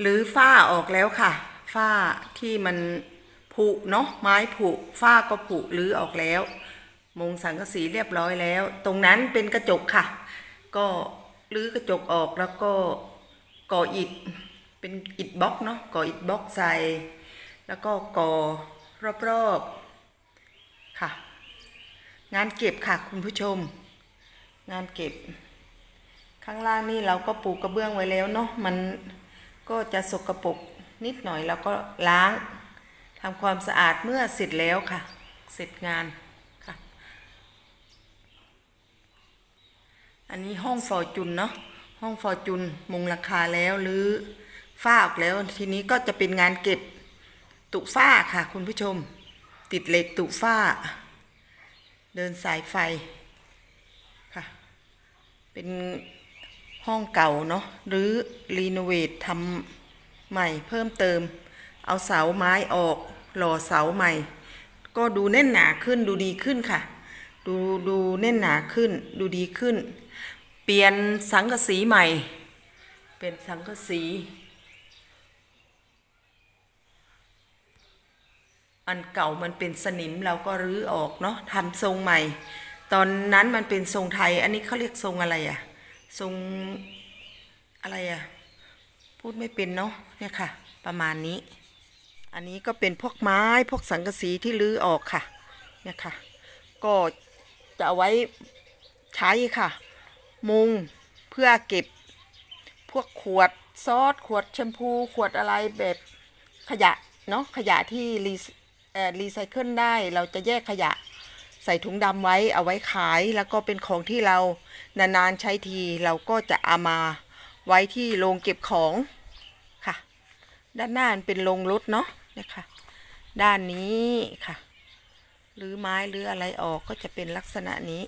หรือฝ้าออกแล้วค่ะ ฝ้าที่มันผุเนาะไม้ผุฝ้าก็ผุหรือออกแล้ว มุงสังกะสีเรียบร้อยแล้ว ตรงนั้นเป็นกระจกค่ะ ก็รื้อกระจกออกแล้วก็ก่ออิฐเป็นอิฐบล็อกเนาะก่ออิฐบล็อกใส่แล้วก็ก่อรอบๆค่ะ งานเก็บค่ะคุณผู้ชม งานเก็บ ข้างล่างนี่เราก็ปูกระเบื้องไว้แล้วเนาะมัน ก็จะสกปรกนิดหน่อยแล้วก็ล้างทำความสะอาดเมื่อเสร็จแล้วค่ะ เสร็จงานค่ะ อันนี้ห้องฟอร์จุนเนาะห้องฟอร์จุนมุงราคาแล้วหรือฝ้าออกแล้วทีนี้ก็จะเป็นงานเก็บตุฝ้าค่ะ คุณผู้ชม ติดเหล็กตุฝ้า เดินสายไฟค่ะ เป็น ห้องเก่าเนาะหรือรีโนเวททำใหม่เพิ่มเติม เอาเสาไม้ออก หล่อเสาใหม่ ก็ดูแน่นหนาขึ้นดูดีขึ้นค่ะ ดูดูแน่นหนาขึ้นดูดีขึ้น เปลี่ยนสังกะสีใหม่ เป็นสังกะสี อันเก่ามันเป็นสนิมเราก็รื้อออกเนาะทำทรงใหม่ ตอนนั้นมันเป็นทรงไทย อันนี้เขาเรียกทรงอะไรอะ ทรงอะไรอะพูดไม่เป็นเนาะเนี่ยค่ะ ประมาณนี้ อันนี้ก็เป็นพวกไม้พวกสังกะสีที่รื้อออกค่ะ เนี่ยค่ะ ก็จะเอาไว้ใช้ค่ะ มุงเพื่อเก็บพวกขวดซอสขวดแชมพู ขวดอะไรแบบขยะเนาะขยะที่รีเอ่อรีไซเคิลได้เราจะแยกขยะ ใส่ถุงดำไว้เอาไว้ขายแล้วก็เป็นของที่เรานานๆใช้ทีเราก็จะเอามาไว้ที่โรงเก็บของค่ะ ด้านหน้าเป็นโรงรถเนาะเนี่ยค่ะ ด้านนี้ค่ะหรือไม้หรืออะไรออกก็จะเป็นลักษณะนี้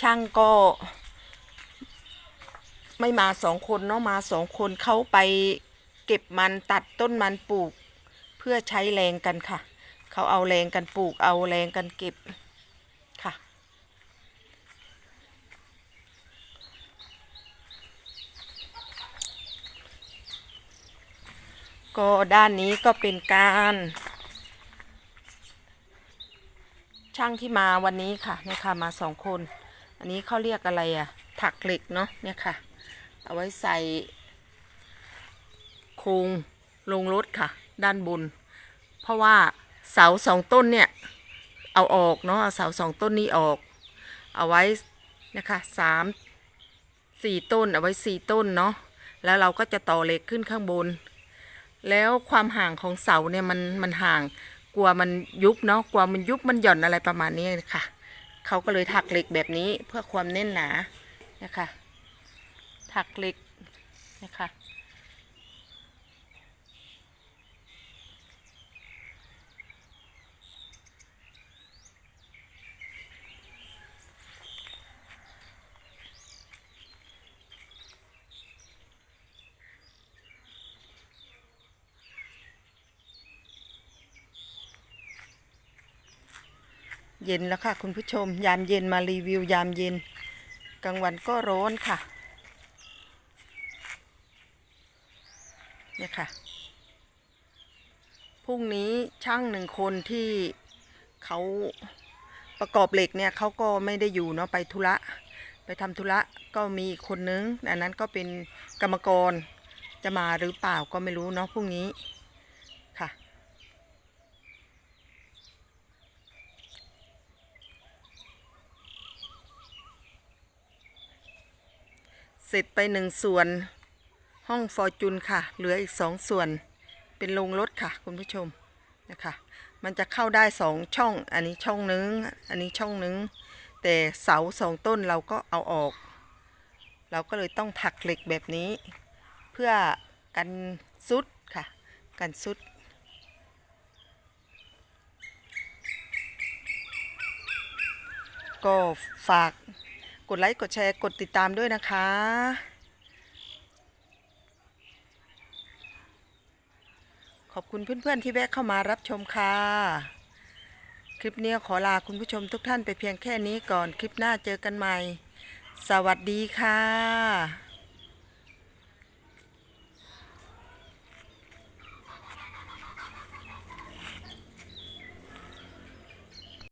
ช่างก็ไม่มาสองคนเนาะมาสองคนเขาไป เก็บมันตัดต้นมันปลูก เพื่อใช้แรงกันค่ะ เขาเอาแรงกันปลูกเอาแรงกันเก็บค่ะ ก็ด้านนี้ก็เป็นการ ช่างที่มาวันนี้ค่ะเนี่ยค่ะมาสองคน อันนี้เขาเรียกอะไรอะถักเหล็กเนาะเนี่ยค่ะ เอาไว้ใส่ โครงลงรถค่ะ ด้านบน เพราะว่าเสาสองต้นเนี่ย เอาออกเนาะเสาสองต้นนี้ออก เอาไว้นะคะสามสี่ต้นเอาไว้สี่ต้นเนาะแล้วเราก็จะต่อเหล็กขึ้นข้างบน แล้วความห่างของเสาเนี่ยมันมันห่างกลัวมันยุบเนาะกลัวมันยุบมันหย่อนอะไรประมาณนี้ค่ะเขาก็เลยถักเหล็กแบบนี้เพื่อความแน่นหนานะคะถักเหล็กนะคะ เย็นแล้วค่ะ คุณผู้ชม ยามเย็นมารีวิวยามเย็น กลางวันก็ร้อนค่ะ เนี่ยค่ะ พรุ่งนี้ช่างหนึ่งคนที่เขาประกอบเหล็กเนี่ยเขาก็ไม่ได้อยู่เนาะไปธุระ ไปทำธุระก็มีคนนึงอันนั้นก็เป็นกรรมกรจะมาหรือเปล่าก็ไม่รู้เนาะพรุ่งนี้ค่ะ เสร็จไปหนึ่งส่วน ห้องฟอร์จูนค่ะ เหลืออีกสองส่วน เป็นโรงรถค่ะ คุณผู้ชมนะคะ มันจะเข้าได้สองช่อง อันนี้ช่องนึง อันนี้ช่องนึง แต่เสาสองต้นเราก็เอาออก เราก็เลยต้องถักเหล็กแบบนี้ เพื่อกันซุดค่ะ กันซุดก็ฝาก กดไลค์กดแชร์กดติดตามด้วยนะคะ ขอบคุณเพื่อนๆที่แวะเข้ามารับชมค่ะ คลิปนี้ขอลาคุณผู้ชมทุกท่านไปเพียงแค่นี้ก่อนคลิปหน้าเจอกันใหม่ สวัสดีค่ะ